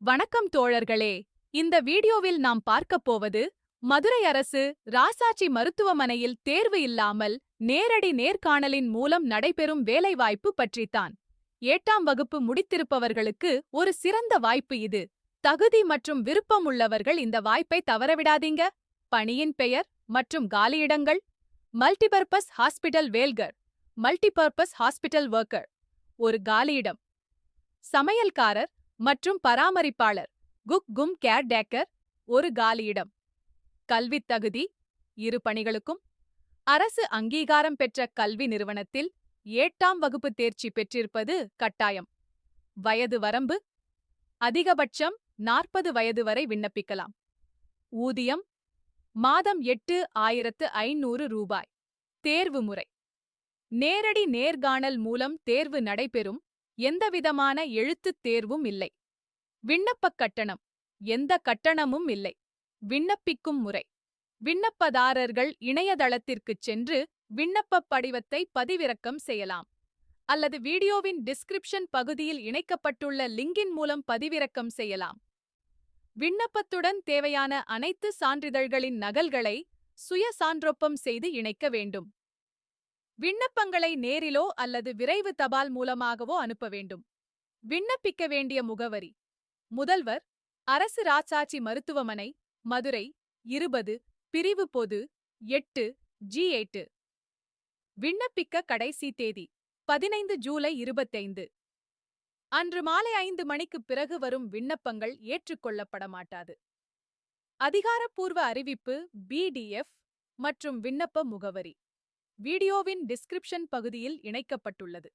வணக்கம் தோழர்களே. இந்த வீடியோவில் நாம் பார்க்கப் போவது மதுரை அரசு ராசாச்சி மருத்துவமனையில் தேர்வு இல்லாமல் நேரடி நேர்காணலின் மூலம் நடைபெறும் வேலைவாய்ப்பு பற்றித்தான். எட்டாம் வகுப்பு முடித்திருப்பவர்களுக்கு ஒரு சிறந்த வாய்ப்பு இது. தகுதி மற்றும் விருப்பம் உள்ளவர்கள் இந்த வாய்ப்பை தவறவிடாதீங்க. பணியின் பெயர் மற்றும் காலியிடங்கள் multipurpose hospital worker. Multipurpose hospital worker ஒரு காலியிடம் சமையல்காரர் மற்றும் பராமரிப்பாளர் குக் கும் கேர் டேக்கர் ஒரு காலியிடம். கல்வித் தகுதி இரு பணிகளுக்கும். அரசு அங்கீகாரம் பெற்ற கல்வி நிறுவனத்தில் எட்டாம் வகுப்பு தேர்ச்சி பெற்றிருப்பது கட்டாயம். வயது வரம்பு அதிகபட்சம் நாற்பது வயது வரை விண்ணப்பிக்கலாம். ஊதியம் மாதம் எட்டு ஆயிரத்து ஐநூறு ரூபாய். தேர்வு முறை. நேரடி நேர்காணல் மூலம் தேர்வு நடைபெறும் எந்தவிதமான எழுத்துத் தேர்வும் இல்லை. விண்ணப்பக் கட்டணம். எந்த கட்டணமும் இல்லை. விண்ணப்பிக்கும் முறை. விண்ணப்பதாரர்கள் இணையதளத்திற்குச் சென்று விண்ணப்பப் படிவத்தை பதிவிறக்கம் செய்யலாம். அல்லது வீடியோவின் டிஸ்கிரிப்ஷன் பகுதியில் இணைக்கப்பட்டுள்ள லிங்கின் மூலம் பதிவிறக்கம் செய்யலாம். விண்ணப்பத்துடன் தேவையான அனைத்து சான்றிதழ்களின் நகல்களை சுய சான்றொப்பம் செய்து இணைக்க வேண்டும். விண்ணப்பங்களை நேரிலோ அல்லது விரைவு தபால் மூலமாகவோ அனுப்ப வேண்டும். விண்ணப்பிக்க வேண்டிய முகவரி. முதல்வர் அரசு ராச்சாச்சி மருத்துவமனை மதுரை இருபது பிரிவு பொது எட்டு ஜி எட்டு. விண்ணப்பிக்க கடைசி தேதி பதினைந்து ஜூலை இருபத்தைந்து. அன்று மாலை ஐந்து மணிக்குப் பிறகு வரும் விண்ணப்பங்கள் ஏற்றுக்கொள்ளப்பட மாட்டாது. அதிகாரப்பூர்வ அறிவிப்பு பிடிஎஃப் மற்றும் விண்ணப்ப முகவரி. வீடியோவின் டிஸ்கிரிப்ஷன் பகுதியில் இணைக்கப்பட்டுள்ளது.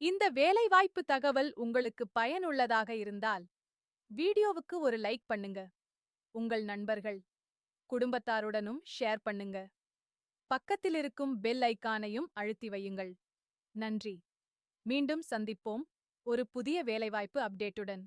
இந்த வேலைவாய்ப்பு தகவல் உங்களுக்கு பயனுள்ளதாக இருந்தால் வீடியோவுக்கு ஒரு லைக் பண்ணுங்க. உங்கள் நண்பர்கள் குடும்பத்தாருடனும் ஷேர் பண்ணுங்க. பக்கத்தில் இருக்கும் பெல் ஐக்கானையும் அழுத்தி வையுங்கள். நன்றி. மீண்டும் சந்திப்போம் ஒரு புதிய வேலைவாய்ப்பு அப்டேட்டுடன்.